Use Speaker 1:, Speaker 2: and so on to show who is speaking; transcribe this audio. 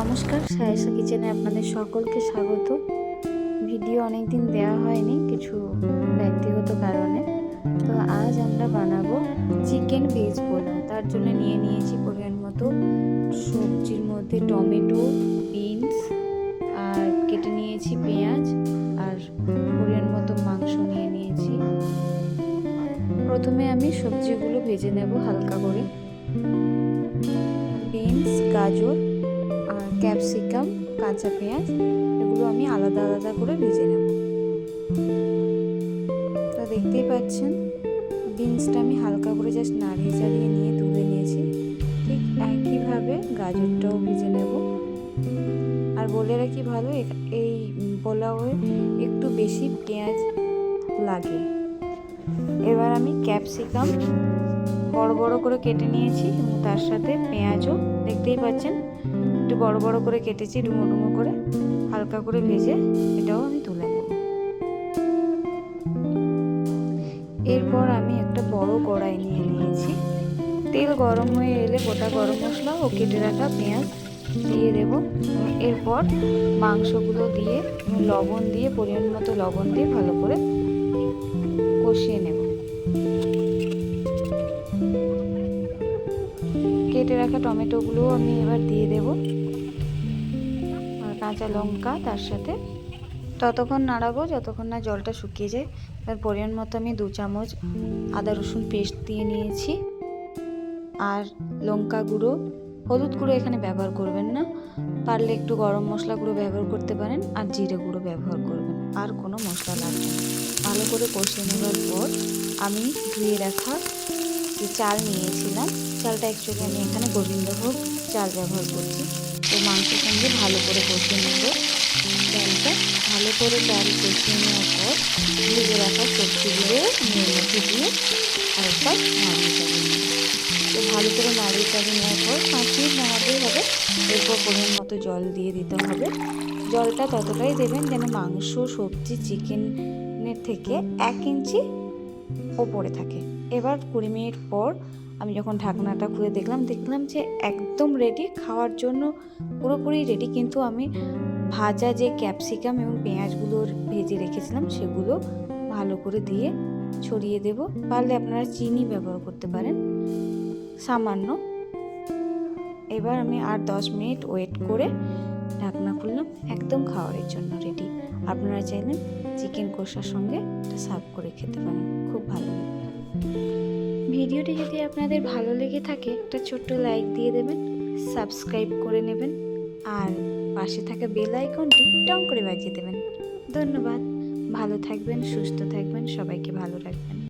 Speaker 1: সায়েসা কিচেনে আপনাদের সকলকে স্বাগত। ভিডিও অনেক দিন দেওয়া হয়নি কিছু ব্যক্তিগত কারণে। তো আজ আমরা বানাবো চিকেন ভেজ পোলাও তার জন্য নিয়ে নিয়েছি পরিমাণ মতো সবজির মধ্যে টমেটো, বিনস, আর কেটে নিয়েছি পেঁয়াজ, আর পরিমাণ মতো মাংস নিয়ে নিয়েছি। প্রথমে আমি সবজিগুলো ভেজে নেব হালকা করে। বিনস, গাজর ক্যাপসিকাম, কাঁচা পেঁয়াজ, এগুলো আমি আলাদা আলাদা করে ভেজে নেব। তো দেখতেই পাচ্ছেন বিনসটা আমি হালকা করে জাস্ট নাড়িয়ে চাড়িয়ে নিয়ে তুলে নিয়েছি। ঠিক একইভাবে গাজরটাও ভেজে নেব। আর বলে রাখি ভালো এই পোলাওয়ে একটু বেশি পেঁয়াজ লাগে। এবার আমি ক্যাপসিকাম বড় বড় করে কেটে নিয়েছি এবং তার সাথে পেঁয়াজও। দেখতেই পাচ্ছেন একটু বড় বড় করে কেটেছি, ডুমো ডুমো করে হালকা করে ভেজে এটাও আমি তুলে নেব। এরপর আমি একটা বড় কড়াই নিয়ে নিয়েছি। তেল গরম হয়ে এলে গোটা গরম মশলা ও কেটে রাখা পেঁয়াজ দিয়ে দেব। এরপর মাংসগুলো দিয়ে লবণ দিয়ে, পরিমাণ মতো লবণ দিয়ে ভালো করে কষিয়ে নেব। কেটে রাখা টমেটোগুলোও আমি এবার দিয়ে দেব। কাঁচা লঙ্কা, তার সাথে ততক্ষণ নাড়াবো, যতক্ষণ না জলটা শুকিয়ে যায়। তার পরিমাণ মতো আমি দু চামচ আদা, রসুন পেস্ট দিয়ে নিয়েছি। আর লঙ্কা গুঁড়ো, হলুদ গুঁড়ো এখানে ব্যবহার করবেন না। পারলে একটু গরম মশলা গুঁড়ো ব্যবহার করতে পারেন, আর জিরে গুঁড়ো ব্যবহার করবেন আর কোনো মশলা লাগবে না। ভালো করে কষিয়ে নেওয়ার পর আমি ধুয়ে রাখা চাল নিয়েছিলাম, চালটা অ্যাকচুয়ালি আমি এখানে গোবিন্দভোগ চাল ব্যবহার করছি। মাংসের সঙ্গে ভালো করে কষিয়ে নেব। ডালটা ভালো করে ডাল কষিয়ে নেওয়ার পর ভেজে রাখা সবজিগুলো এর মধ্যে দিয়ে আরেকবার নেব তো ভালো করে নাড়িয়ে চালিয়ে নেওয়ার পর পাঁচ মিনিট নাড়াতেই হবে। এরপর পরিমাণ মতো জল দিয়ে দিতে হবে। জলটা ততটাই দেবেন যেন মাংস, সবজি, চিকেনের থেকে এক ইঞ্চি ওপরে থাকে। এবার কুড়ি মিনিট পর আমি যখন ঢাকনাটা খুলে দেখলাম দেখলাম যে একদম রেডি খাওয়ার জন্য পুরোপুরি রেডি কিন্তু আমি ভাজা যে ক্যাপসিকাম এবং পেঁয়াজগুলো ভেজে রেখেছিলাম, সেগুলো ভালো করে দিয়ে ছড়িয়ে দেব। পারলে আপনারা চিনি ব্যবহার করতে পারেন, সামান্য। এবার আমি আর দশ মিনিট ওয়েট করে ঢাকনা খুললাম, একদম খাওয়ারের জন্য রেডি আপনারা চাইলেন চিকেন কষার সঙ্গে সার্ভ করে খেতে পারেন, খুব ভালো লাগবে। ভিডিওটি যদি আপনাদের ভালো লেগে থাকে, একটা ছোট্ট লাইক দিয়ে দেবেন, সাবস্ক্রাইব করে নেবেন, আর পাশে থাকা বেল আইকনটি টং করে বাজিয়ে দেবেন। ধন্যবাদ। ভালো থাকবেন, সুস্থ থাকবেন, সবাইকে ভালো রাখবেন।